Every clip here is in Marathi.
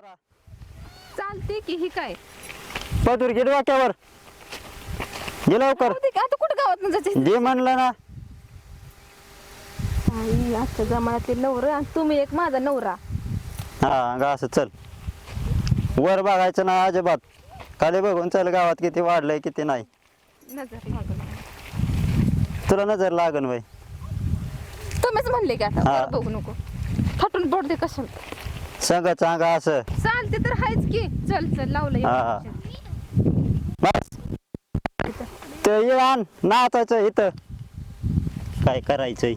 जरा चालते की ही काय? पदूर घे डोक्यावर. घे लवकर. जाऊ दे की, आता कुठं गावात जायचं जे म्हणलं ना. आई आजच्या जमान्यातले नवरा आणि तुम्ही एक माझा नवरा. हा गा असं चल. वर बघायचं ना अजिबात. खाली बघून चल गावात किती वाढलंय किती नाही. नजर तुला नजर लागन बाई तुम्हीच म्हणले की आता हा. बघू नको. फाटून पडते कशाला. संग चांगा असं. चालते तर हायच की. चल चल लावलं हा. बस. ते ये आण नाचायचं इथं. काय करायचंय?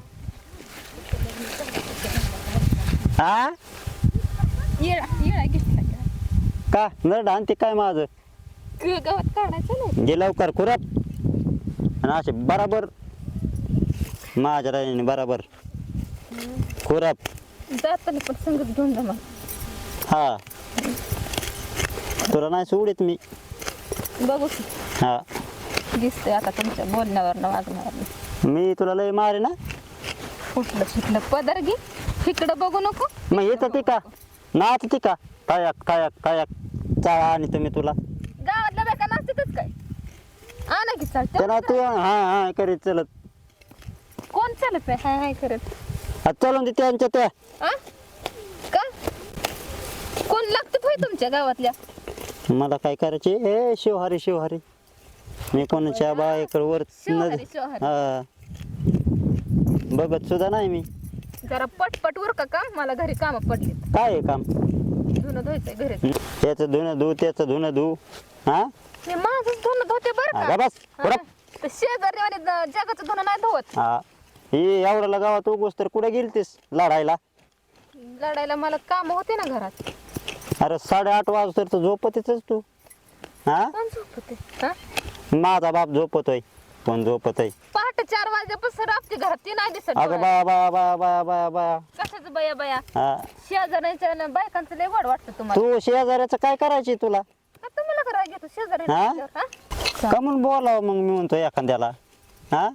हा येळा येळा घेतला का. नरड आणते काय माझं? ग- गावात काढायचं नाही. लवकर खुरप. आणि असे बराबर. माझ्या राहिल्याने बराबर. खुरप. जाताना पण संगत घेऊन जा मग. हा. तुला नाही सोडित मी. बघू की. हा. दिसतंय आता तुमच्या बोलण्यावर वागण्यावर मी तुला लय मारे ना. फुटलं फुटलं पदर घे. इकडं बघू नको. मग येतं ती का नाच ती का कायाक कायाक कायाक. चाळा आणि तुम्ही तुला. गावातल्या बायका नाचतेच काय? आणा की चालते त्याला तू हा हा करीत चलत. कोण चालत आहे? हाय हाय करत. हा, चलून दे त्यांच्या त्या. आ? कोण लागतं होय तुमच्या गावातल्या. मला काय करायचे? ए शिवहारी शिवहारी. मी कोणाच्या बायकडे वर शिवहारी, शिवहारी. हा. बघत सुद्धा नाही मी. जरा पटपट उर का काम मला घरी काम पडली काय आहे काम? धुणं धुवायचंय घरी. त्याचं धुणं धू त्याचं धुणं धू. हा? मी माझंच धुणं धुते बरं हा, बस, हा. शेजारी जगाचं धुणं नाही धुवत. हा. ही एवढ्याला गावात उगोस तर कुठे गेलतीस? लढायला? लढायला मला काम होते ना घरात. अरे साडेआठ वाज तर तू झोपतीच तू. हा? कोण झोपते हा? माझा बाप झोपतोय. कोण झोपतोय? पहाटे चार वाजल्यापासून राबते घरात ती नाही दिसत अगं डोळ्यात. बाया बाया बाया बाया बाया बाया. कशाचं बया बया? हा. शेजाऱ्यांच्या आणि बायकांचं लय वाढ वाटतं तुम्हाला. तू शेजाऱ्याचं काय करायची तुला? तुम्हाला करायला घेतो शेजारी हा? का म्हणून बोलावं मग मी म्हणतो एखाद्याला? हा?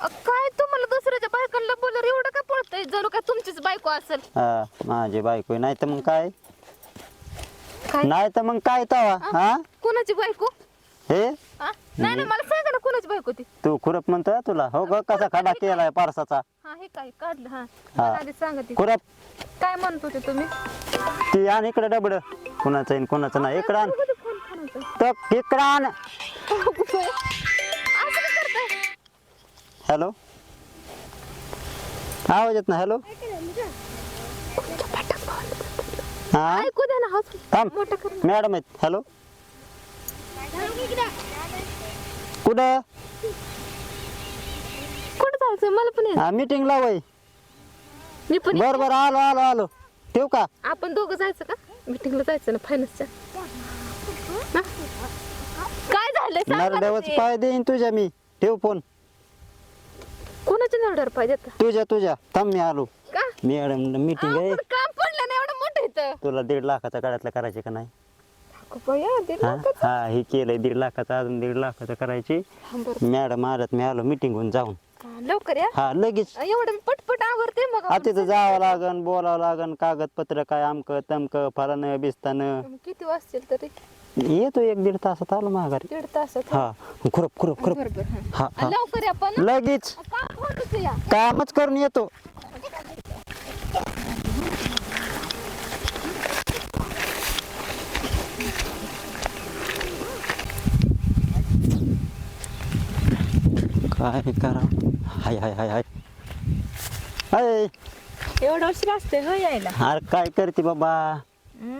काय तुम्हाला दुसऱ्याच्या बायकांना बोलर एवढं का पळतंय? जणू काय तुमचीच बायको असेल. हा माझी बायको नाही तर मग काय? काय? नाही तर मग काय तवा हा? कोणाची बायको? हे? नाही ना मला सांगा ना कोणाची बायको ती. तू खुरप म्हणतो तुला? हो ग कसा खडा केलाय पारसाचा? हा हे काय काढलं हा. मला आधी सांगा ती. खुरप? काय म्हणत होते तुम्ही? ती आण इकडे डबड. कुणाचं आहे न कुणाचं नाही. इकडं आण. फोन? तर इकडं आण. असं का करताय? हॅलो? आवाज येत ना हॅलो हा? ऐकू द्या ना थांब. मोठा कर. मॅडम आहेत. हॅलो? कुठं? कुठं जायचं मला पण यायचं. हा मीटिंगला वय. मी पण बर बर. आलो आलो आलो. ठेवू का? आपण दोघं जायचं का? मीटिंगला जायचं ना फायनान्सच्या काय झालंय? सांगा ते. पाय देईन तुझ्या मी. ठेव फोन. कोणाच्या नरड्यावर पाहिजे? तुझ्या तुझ्या. थांब मी आलो. का? मॅडम मीटिंग आहे. आपण तुला दीड लाखाचा काढातला करायचे का नाही? अगं बाया, दीड हा? लाखाचं. हा हे केलंय दीड लाखाचा अजून दीड लाखाचं करायची. हा, बरं. मॅडम आल्यात मी आलो मीटिंग होऊन जाऊन. हा, लवकर या. हा लगेच. एवढं मी पटपट आवरते मग आता तिथं जावं लागन बोलावं लागन कागदपत्र काय आमक तमक फलानं बिस्तानं. किती वाजतील तरी? येतो एक दीड तासात आलो माघारी. दीड तासात हा. खुरप खुरप खुरप. बरोबर हा. हा लवकर या पण. लगेच. काम होतं या. कामच करून येतो. काय करा हाय हाय हाय हाय हाय एवढं वर्ष असते हो यायला. अरे काय करते बाबा?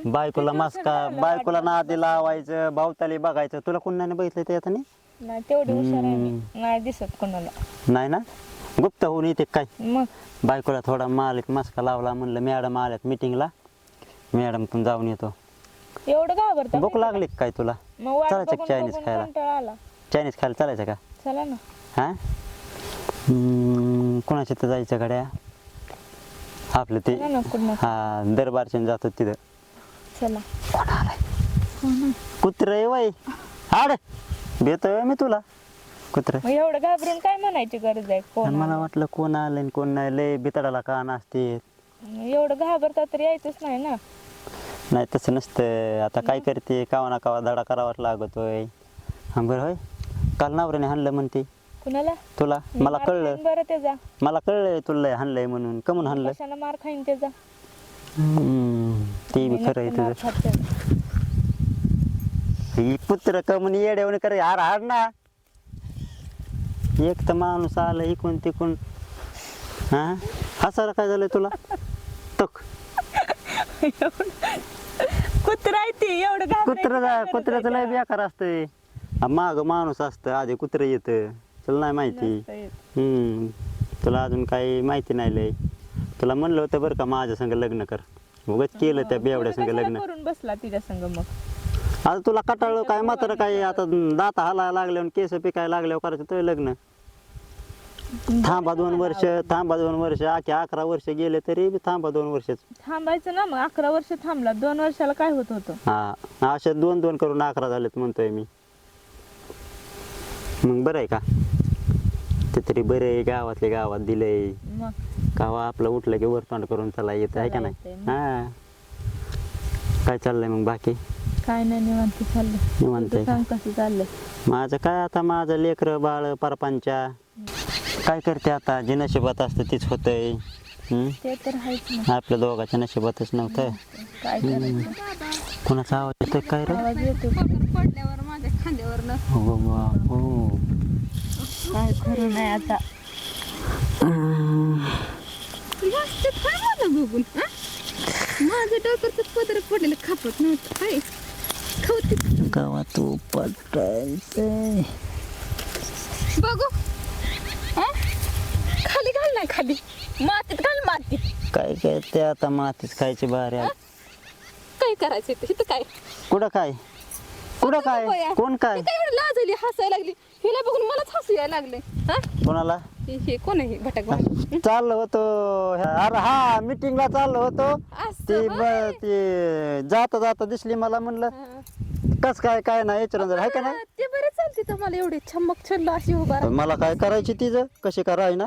बायकोला मास्का बायकोला नादी लावायचं भावताली बघायचं. तुला कोण नाही बघितलं ते आता नाही? नाही तेवढी हुशार आहे मी. नाही दिसत कोणाला. नाही ना? गुप्त होऊन येते काय? मग? बायकोला थोडा मालिक मस्का लावला म्हणलं मॅडम आल्यात मिटिंगला मॅडम पण जाऊन येतो. एवढं घाबरत भूक लागली का काय तुला? मग वाट चालायचं बघून चायनीज बघून खायला? कंटाळा आला. चायनीज खायला चालायचं का? चला ना. हा? कोणाच्या तर जायचं गाड्या आपलं ते चला ना कुठं हा दरबारच्या जातो तिथं. चला. कोण आलाय? कुत्र आहे वय. हाड भेटतोय मी तुला. कुत्र. मग एवढं घाबरून काय म्हणायची गरज आहे? कोण मला वाटलं कोण आलं आणि कोण नाही. लय बितडाला का नसते? एवढं घाबरता तर यायचंच नाही ना. नाही तसं नसतं. आता काय करते? कावा ना कावा धडा करावाच लागतोय. हा बरं होय. काल नवऱ्याने हाणलं म्हणते. कुणाला? तुला? मला कळलं. बरं त्याचा मला कळलंय तुला हाणलंय म्हणून. कमून हाणलं कशाला मार खाईन त्याचा ते बी खरं आहे तुझं. ही पुत्र कमून येड्यावर करे हार हार ना. एक तर माणूस आला इकून तिकून. हा? हसायला काय झालंय तुला? टक कुत्रा आहे ते एवढं घाबरायचं कुत्र काय गरज कुत्र्याचं लय आहे बेकार असतंय. माग माणूस असतं आधी कुत्र येतं. तुला नाही माहिती. नसतं येत. हम्म. तुला अजून काही माहिती नाही लय. तुला म्हणलं होतं बरं का माझ्या संग लग्न कर. उगाच केलं त्या बेवड्या संग कशाला लग्न. करून बसला तिच्या संग मग? आता तुला कटाळलं काय मात्र काय आता दाता हलायला लागल्यावर केस पिकायला लागल्यावर करायचं तुझं लग्न. थांबा दोन वर्ष थांबा दोन वर्ष आखे अकरा वर्ष गेले तरी बी थांबा दोन वर्षच. थांबायचं ना मग अकरा वर्ष थांबला दोन वर्षाला काय होत होतं? हा असे दोन दोन करून अकरा झालेत म्हणतोय मी. मग बरं आहे का? ते तरी बरं आहे गावातल्या गावात दिलंय. मग? गावा आपलं उठलं की वरतोंड करून चला येतं आहे का नाही. हा. काय चाललंय मग बाकी? काय नाही निवांत चाललं निवांत आहे का? सांग कसं चाललंय? माझं काय आता माझं लेकरं बाळ परपंचा काय करते आता? जे नशिबात असतं तीच होतंय. हम्म? ते तर आहेच ना. आपल्या दोघाच्या नशिबातच नव्हतं. काय करायचं? कोणाचा आवाज येतोय काय रे? आवाज येतो पडल्यावर माझ्या खांद्यावर हो हो. काय खरं नाही आता. काय मला बघून हा? माझं डोकरचं पदर पडलेलं खापत नव्हतं काय? खाऊते गावात तू पटायचंय बघू. हा? खाली घाल नाही खाली. मातीत घाल मातीत. काय काय ते आता मातीच खायची बाहेर आली. काय करायचं इथं? इथं काय? कुठं काय? कुठं काय. कोण काय? काय एवढी लाजली हसायला लागली. हिला बघून मलाच हसू यायला लागले हा? कोणाला? हे हे कोण आहे हे भटक भाऊ? चाललो होतो. अरे हा मीटिंगला चाललो होतो. असं ती होय. ब- ती जाता जाता दिसली मला म्हणलं. हा. कस काय काय नाही विचारून जर आहे का नाही? ते बरे चालते तर मला एवढी छमक छल्ल अशी उभा पण मला काय करायची तिचं कशी कराय ना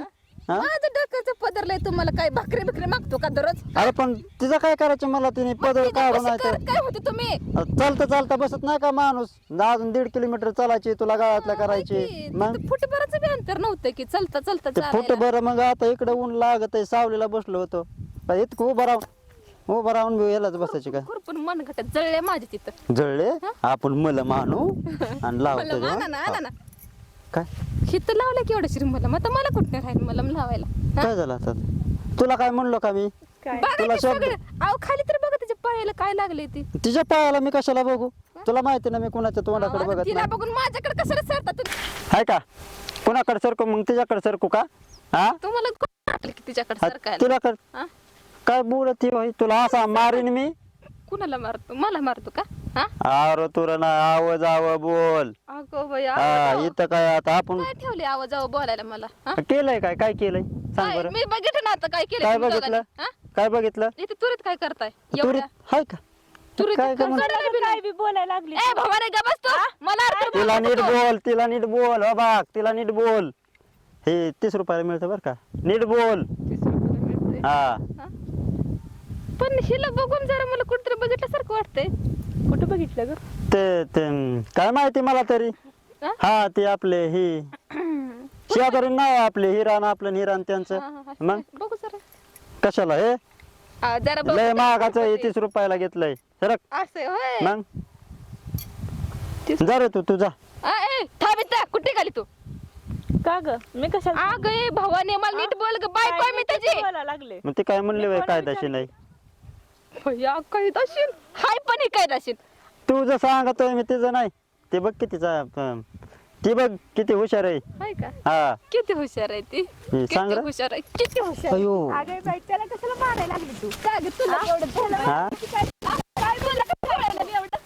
हा? माझं डोक्याचं पदरलंय तुम्हाला काय भाकरी बिकरी मागतो का दररोज? अरे पण तिचं काय करायचं मला तिने पदर तिथं काढून कसं तर काय होते तुम्ही? चालता चालता बसत नाही का माणूस? अजून दीड किलोमीटर चालायची तुला गावातल्या करायची. मग? फुटभराचं बी अंतर नव्हतं की चलता चलता ते फुट चालायला. बरं मग आता इकडे ऊन लागत आहे सावलीला बसलो होतो. पण इतकं उभं राहून उभं राहून बी यालाच बसायची काय खुरपून मन घटत जळले माझे तिथं. जळले? आपण मला मानू आणि मला लावतो ना ना. काय? हिथं लावलं की एवढं शिरी मला. मग आता मला कुठं राहील? मला लावायला. हा? काय झालं आता? तुला काय म्हणलो का मी? काय? बघा तुला की शब्द- सगळं. अहो खाली तर बघा त्याच्या पायाला काय लागले ती. तिच्या पायाला मी कशाला बघू? तुला माहिती ना मी कुणाच्या तोंडाकडे बघत तिला नाही. बघून माझ्याकडे कशाला सरता तुम्ही आहे का? कुणाकडे सरकू? मग तिच्याकडे सरकू का? हा? तुम्हाला कोण वाटलं की तिच्याकडे हा, सरकायला? तिला कर हा? काय बोलत होय? तुला असा मारीन मी? कुणाला मारतो? मला मारतो का? हा? ना आवाज आव बोल. अगो हा इथं काय आता आपण काय ठेवले आवाज आहो बोलायला मला हा? केलंय काय? काय केलंय? सांग काय? बरं. मी बघितलं ना आता काय केलं काय तुम्ही बघितलं? दोघांनी, हा? काय बघितलं? इथे तुरीत काय करताय? तुरीत एवढ्या हाय का? तुरीत काय काय का म्हण- करायला बी काय नाही. बी बोलायला लागली ए भवाने गा बस तू मला अर्थ तिला बोलू नीट. बोल तिला नीट बोल हो बाग तिला नीट बोल. हे तीस रुपयाला मिळतं बरं का? नीट बोल. हा? पण हिला बघून जरा मला कुठतरी बघितल्यासारखं वाटतंय. कुठं बघितलं ग? ते ते काय माहिती मला तरी. हा? हा ते आपले ही. शेजारी नाव आपले हिरान आपलं हिरान हा, त्यांचं. हा, हा. मग? बघू जरा. कशाला हे? जरा बघू लय. महागाचं हे तीस रुपयाला घेतलंय. सरक असं आहे, होय. मग? जा रे तू तुझा आ, ए, थांब इथं. कुठे गेली तू? का ग? मी कशाला अग ए भवानी मला नीट बोल ग बायको आहे मी त्याची बोलायला लागले. मग ते काय म्हणले बाई कायदाशी नाही. भैया काय दाशील? हाय पण हे काय दाशील? तू जर सांगतोय मी तिचं नाही. ते बघ कितीचा अं, ती बघ किती हुशार आहे. हाय का? हा. किती हुशार आहे ती? सांग किती रे. हुशार आहे? किती हुशार. अयो. अगं बाई त्याला कशाला मारायला लागली तू? काय ग तुला एवढं झालं? हा? काय बोलला? का बोलायला मी एवढं?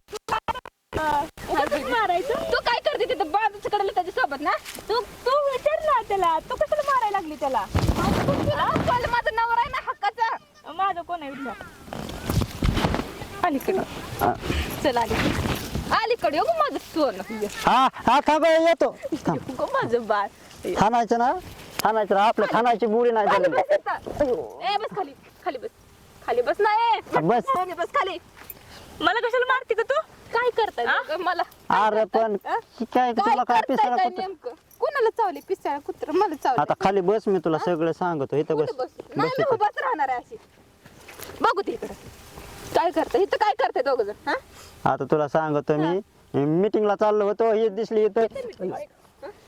उगाचच मारायचं? तू काय करते तिथं? बाजूच्या कडेला त्याच्या सोबत ना? तू तू विचार ना त्याला. तू कशाला मारायला लागली त्याला? माझा नवरा आहे ना हक्काचा. माझं कोण आहे विचार अलीकडं. चल अलीकडे. अलीकडे हो माझं सोनं. हा हा थांब येतो. थांब. गो माझं बाळ. खाणायचं ना? खाणायचं ना? आपल्या खानाची बुडी नाही खाली झाली बस आता. ए बस खाली. खाली बस. खाली बस ना ए बस. खाली बस खाली. कशाला मारते का तू? काय करताय मला अरे पण हा? की काय काय तुला काय करताय पिसाळा काय कुत्र? नेमकं? कोणाला चावले पिसाळा कुत्र? मला चावले आता खाली बस मी तुला सगळं सांगतो. इथं बस. कुठं बसू? नाही बस मी इथं. उभाच राहणार आहे अशी. बघू ते इकडे. काय करताय इथं काय करताय दोघ जण? हा? आता तुला सांगतो मी मीटिंगला चाललो होतो हे दिसली इथं.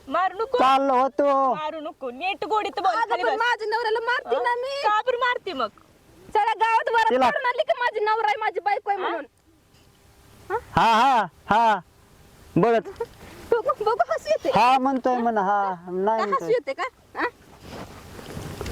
मारू नको. चाललो होतो. मारू नको. नीट गोडीत बोल माझं खाली पण बस. माझ्या नवऱ्याला मारते ना मी. का बरं मारते मग? सगळ्या गावात वर तिला- करून आली की माझी नवरा आहे माझी बायको आहे म्हणून. हा? हा हा बघत बघू बघू हसू येते. हा म्हणतोय म्हण हा नाही हसू म्हणतोय येते का? हा?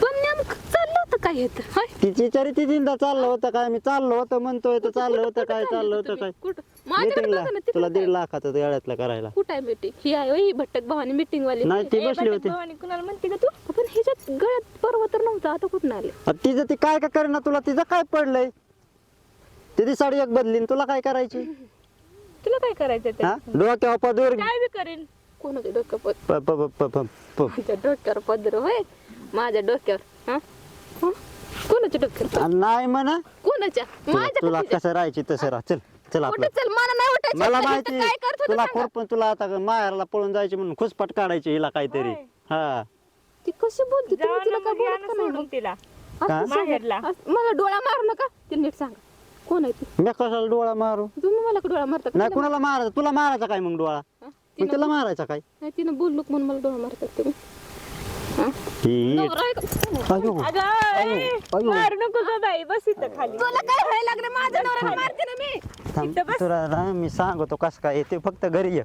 पण नेमकं चाललं होतं काय येत? तिची चरित्र तीनदा चाललं होतं काय? मी चाललो होतं म्हणतोय तर चाललं होतं काय चाललं होतं काय? कुठं? माझ्याकडे मीटिंगला बघा ना तुला दीड लाखाचं गाड्यातलं करायला. कुठं आहे मीटिंग ही आहे होय, ही भट्टक भवानी मीटिंग वाली नाही ती बसली होती. भवानी कुणाला म्हणते का तू? पण ह्याच्यात गळ्यात पर्व तर नव्हतं आता कुठून आले? अरे तिचं ती काय काय करेना तुला? तिचं काय पडलंय? तिची साडी एक बदलीन तुला काय करायची? तुला काय करायचं ते? हा? डोक्यावर पदूर. काय बी करेन. कोणाच्या डोक्यावर पद- प- प- प- प- प- माझ्या डोक्यावर पदर होय? माझ्या डोक्यावर हा? हा? कोणाच्या नाही म्हणा कोणाच्या तुला माझ्या तुला? कसं राहायची तसं राह चल चल आपलं कुठं चल मला नाही उठायचं मला आता माहिती इथं काय करत होतं तुला सांगा. खुरपून तुला आता माहेरला पळून जायची म्हणून खुसपाट काढायची हिला काहीतरी होय. हा ती कशी बोलते तुम्ही तिला ना काय बोलत का नाही सोडून मग? तिला असं का? सांगा. माहेरला. असं- मला डोळा मारू नका ते नीट सांगा कोण आहे ती मी कशाला डोळा मारू तुम्ही मला का डोळा मारता का? नाही कुणाला मारायचा तुला मारायचा काय मग डोळा हा? मग तिला मारायचा काय नाही तिनं बोललो म्हणून मला डोळा मारतात तुम्ही तुला काय व्हायला लागलं? माझ्या नवऱ्याला मारते ना मी. थांब, तुला ना मी सांगतो कसं काय ते फक्त घरी ये.